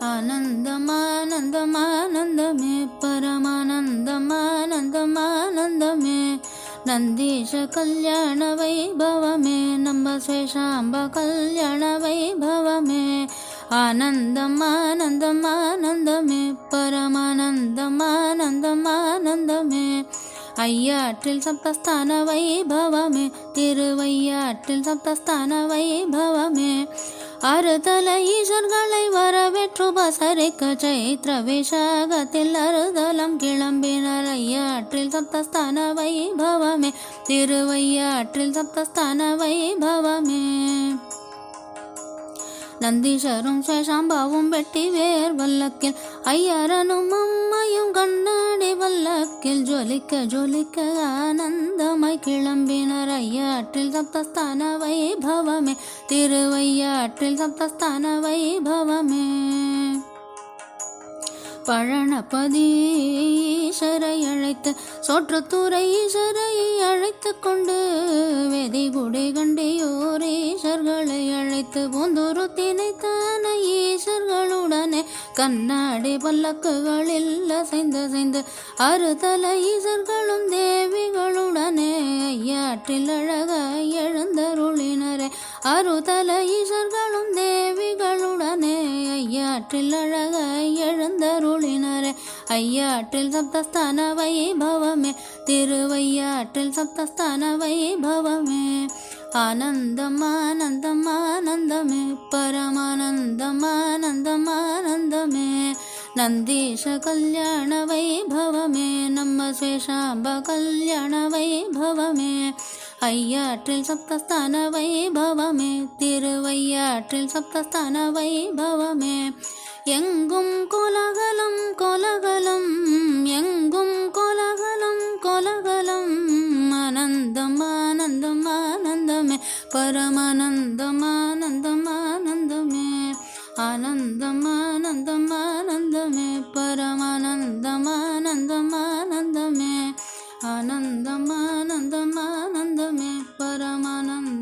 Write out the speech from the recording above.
ஆனந்தமானந்தமானந்தமே பரமானந்தமானந்தமானந்தமே. நந்தீஷ கல்யாண வைபவமே நம்ம சேஷாம்ப கல்யாண வைபவமே. ஆனந்தமானந்தமானந்தமே பரமானந்தமானந்தமானந்தமே. ஐயாற்றில் சப்தஸ்தான வைபவமே திருவையாற்றில் சப்தஸ்தான வைபவமே. அறுதல ஈஸ்வர்களை வரவேற்று பசரிக்க சைத்திர விஷாகத்தில் அறுதலம் கிளம்பினர் ஐயாற்றில் சப்தஸ்தான வைபவமே. திருவையாற்றில் சப்தஸ்தான வைபவமே. நந்தீஸ்வரும் சேஷாம்பாவும் வெட்டி வேர் வல்லக்கில். ஐயரனும் அம்மையும் கண்ணாடி வல்லக்கில். ஜொலிக்க ஜொலிக்க ஆனந்த கிளம்பினர் ஐயாற்றில் சப்தஸ்தான வைபவமே. திருவையாற்றில் சப்தஸ்தான வைபவமே. பழனபதீஸ்வரை அழைத்து சோற்றுத்துறை ஈஸ்வரை அழைத்து கொண்டு வெதிகுடி கண்டியோரீஸ்வர்களை அழைத்து பூந்தூரு தான கண்ணாடி பல்லக்குகளில் அசைந்து அசைந்து அறுதல ஈஸ்வர்களும் தேவிகளுடனே ஐயாற்றில் அழக எழுந்தருளினரே. அறுதல ஈஸ்வர்களும் தேவிகளுடனே ஐயாற்றில் அழக எழுந்தருளினரே. ஐயாற்றில் சப்தஸ்தான வைபவமே திருவையாற்றில் சப்தஸ்தான வைபவமே. ஆனந்தம் ஆனந்தம் ஆனந்தமே பரமானந்தம் ஆனந்தம் ஆனந்தமே நந்தீஷ கல்யாண வைபவமே நம்ம சுவேஷாம்ப கல்யாண வைபவமே. ஐயாற்றில் சப்தஸ்தான வைபவமே திருவையாற்றில் சப்தஸ்தான வைபவமே. எங்கும் கோலகலம் கோலகலம் எங்கும் கோலகலம் கோலகலம் ஆனந்தமா ஆனந்தமே ஆனந்தமானந்தமானந்தமே பரமானந்தமானந்தமானந்தமே ஆனந்தமானந்தமானந்தமே பரமானந்த